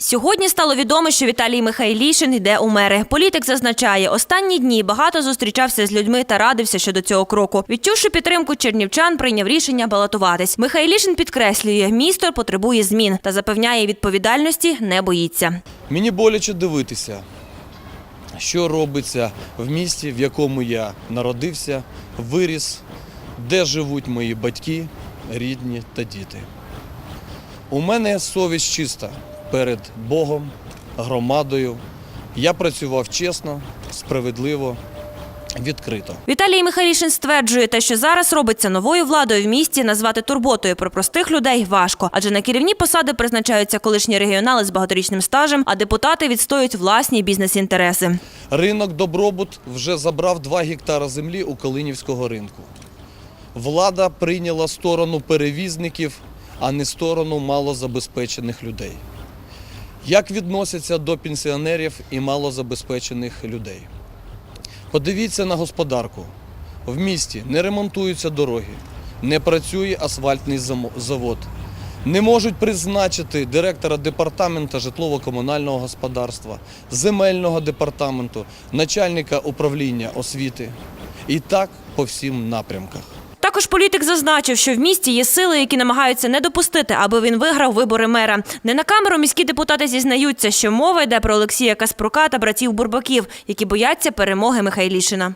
Сьогодні стало відомо, що Віталій Михайлішин йде у мери. Політик зазначає, останні дні багато зустрічався з людьми та радився щодо цього кроку. Відчувши підтримку чернівчан, прийняв рішення балотуватись. Михайлішин підкреслює, місто потребує змін та запевняє, відповідальності не боїться. Мені боляче дивитися, що робиться в місті, в якому я народився, виріс, де живуть мої батьки, рідні та діти. У мене совість чиста перед Богом, громадою. Я працював чесно, справедливо, відкрито. Віталій Михайлішин стверджує, те, що зараз робиться новою владою в місті, назвати турботою про простих людей важко, адже на керівні посади призначаються колишні регіонали з багаторічним стажем, а депутати відстоюють власні бізнес-інтереси. Ринок Добробут вже забрав 2 гектара землі у Калинівського ринку. Влада прийняла сторону перевізників, а не сторону малозабезпечених людей. Як відносяться до пенсіонерів і малозабезпечених людей? Подивіться на господарку. В місті не ремонтуються дороги, не працює асфальтний завод. Не можуть призначити директора департамента житлово-комунального господарства, земельного департаменту, начальника управління освіти. І так по всім напрямках. Також політик зазначив, що в місті є сили, які намагаються не допустити, аби він виграв вибори мера. Не на камеру міські депутати зізнаються, що мова йде про Олексія Каспрука та братів Бурбаків, які бояться перемоги Михайлішина.